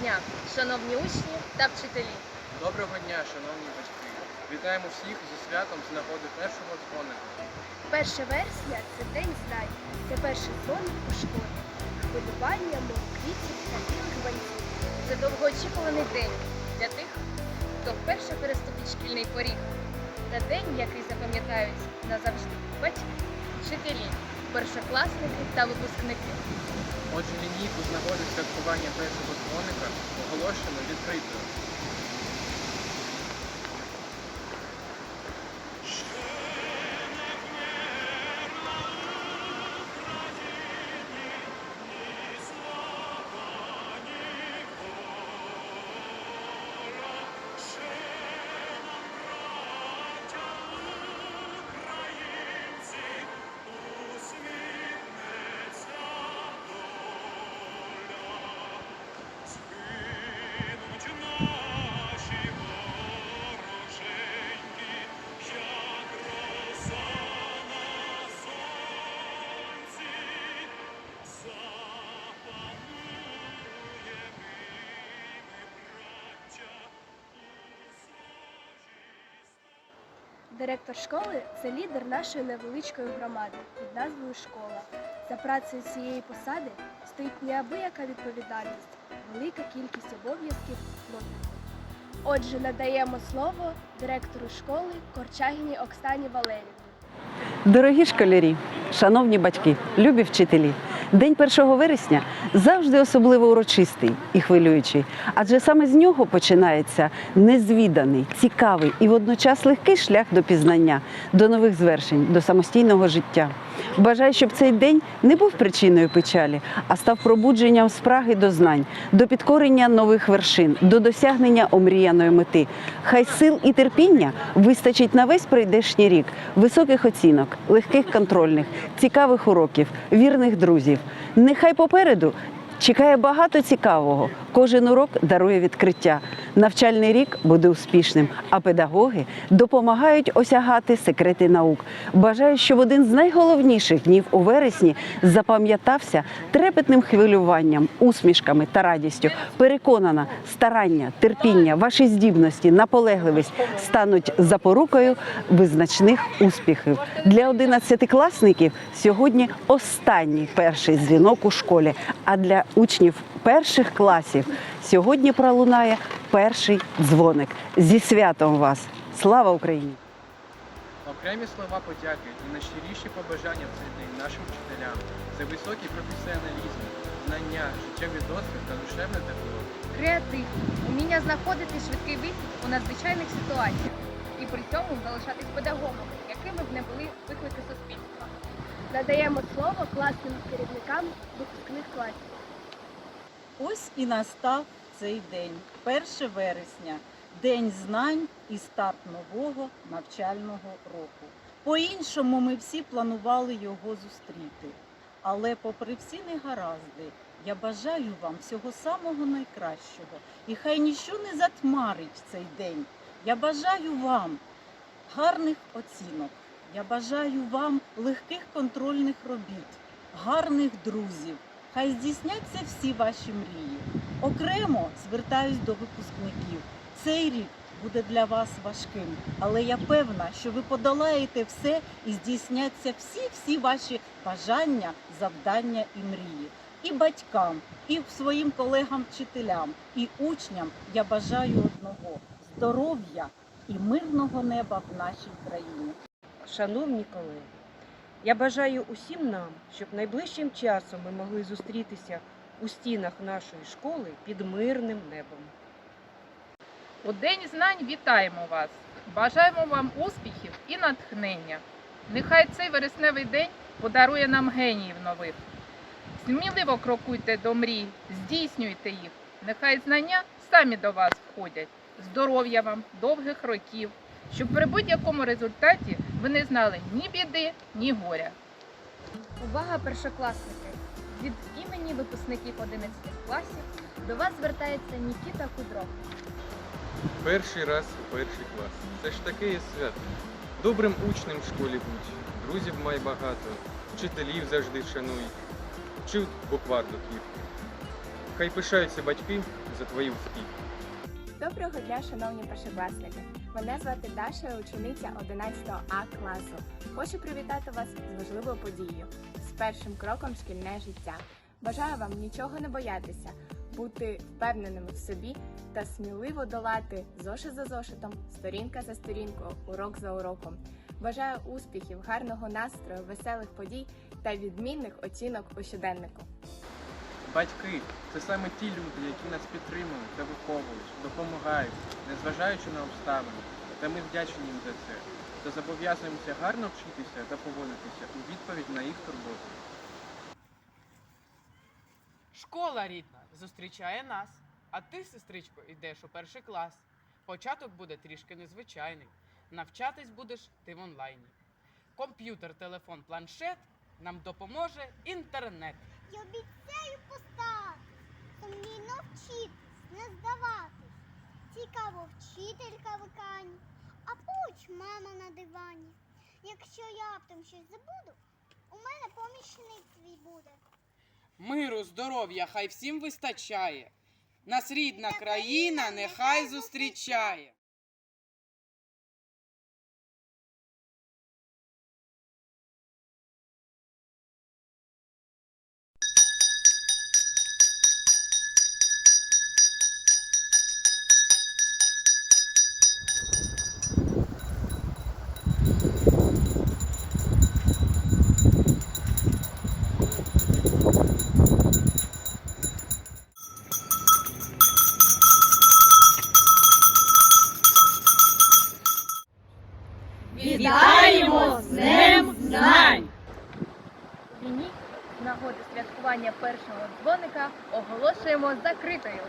Дня, шановні учні та вчителі. Доброго дня, шановні батьки! Вітаємо всіх зі святом з нагоди першого дзвоника. 1 вересня це день знань. Це перший дзвоник у школі. Хвилювання, мов квітів та білих банців. Це довгоочікуваний день для тих, хто вперше переступить шкільний поріг. Та день, який запам'ятають назавжди батьки, вчителі, першокласники та випускники. Отже, лінійку з нагоди святкування першого дзвоника оголошено відкритою. Директор школи це лідер нашої невеличкої громади під назвою Школа. За працею цієї посади стоїть неабияка відповідальність, велика кількість обов'язків виконувати. Отже, надаємо слово директору школи Корчагіні Оксані Валерівні. Дорогі школярі, шановні батьки, любі вчителі, День 1 вересня завжди особливо урочистий і хвилюючий, адже саме з нього починається незвіданий, цікавий і водночас легкий шлях до пізнання, до нових звершень, до самостійного життя. Бажаю, щоб цей день не був причиною печалі, а став пробудженням спраги до знань, до підкорення нових вершин, до досягнення омріяної мети. Хай сил і терпіння вистачить на весь прийдешній рік, високих оцінок, легких контрольних, цікавих уроків, вірних друзів. Нехай попереду чекає багато цікавого. Кожен урок дарує відкриття. Навчальний рік буде успішним, а педагоги допомагають осягати секрети наук. Бажаю, щоб один з найголовніших днів у вересні запам'ятався трепетним хвилюванням, усмішками та радістю. Переконана, старання, терпіння, ваші здібності, наполегливість стануть запорукою визначних успіхів. Для одинадцятикласників сьогодні останній перший дзвінок у школі. А для учнів перших класів сьогодні пролунає перший дзвоник. Зі святом вас! Слава Україні! Окремі слова подяки і найщиріші побажання в цей день нашим вчителям за високий професіоналізм, знання, життєвий досвід та душевне тепло. Креатив, уміння знаходити швидкий вихід у надзвичайних ситуаціях і при цьому залишатись педагогом, якими б не були виклики суспільства. Надаємо слово класним керівникам випускних класів. Ось і настав цей день, 1 вересня, день знань і старт нового навчального року. По-іншому ми всі планували його зустріти. Але, попри всі негаразди, я бажаю вам всього самого найкращого. І хай ніщо не затмарить цей день. Я бажаю вам гарних оцінок. Я бажаю вам легких контрольних робіт, гарних друзів. Хай здійсняться всі ваші мрії. Окремо звертаюсь до випускників. Цей рік буде для вас важким, але я певна, що ви подолаєте все і здійсняться всі-всі ваші бажання, завдання і мрії. І батькам, і своїм колегам-вчителям, і учням я бажаю одного здоров'я і мирного неба в нашій країні. Шановні колеги, я бажаю усім нам, щоб найближчим часом ми могли зустрітися у стінах нашої школи під мирним небом. У День знань вітаємо вас! Бажаємо вам успіхів і натхнення. Нехай цей вересневий день подарує нам геніїв нових. Сміливо крокуйте до мрій, здійснюйте їх. Нехай знання самі до вас входять. Здоров'я вам, довгих років, щоб при будь-якому результаті ви не знали ні біди, ні горя. Увага, першокласники! Від імені випускників 11 класів до вас звертається Нікіта Кудров. Перший раз у перший клас. Це ж таке є свято. Добрим учнем в школі будь, друзів май багато, вчителів завжди шануй, вчив буквар до квітки. Хай пишаються батьки за твої успіхи. Доброго дня, шановні першокласники! Мене звати Даша, учениця 11 А класу. Хочу привітати вас з важливою подією з першим кроком шкільне життя. Бажаю вам нічого не боятися, бути впевненими в собі та сміливо долати зошит за зошитом, сторінка за сторінкою, урок за уроком. Бажаю успіхів, гарного настрою, веселих подій та відмінних оцінок у щоденнику. Батьки це саме ті люди, які нас підтримують та виховують, допомагають, незважаючи на обставини. Та ми вдячні їм за це. Та зобов'язуємося гарно вчитися та поводитися у відповідь на їх турботу. Школа рідна зустрічає нас. А ти, сестричко, йдеш у перший клас. Початок буде трішки незвичайний. Навчатись будеш ти в онлайні. Комп'ютер, телефон, планшет нам допоможе інтернет. Я обіцяю постарати, сумлінно вчитись, не здаватись. Цікаво вчителька в екрані, а поруч мама на дивані. Якщо я раптом щось забуду, у мене помічник свій буде. Миру, здоров'я, хай всім вистачає. Нас рідна країна нехай зустрічає. Першого дзвоника оголошуємо закритою.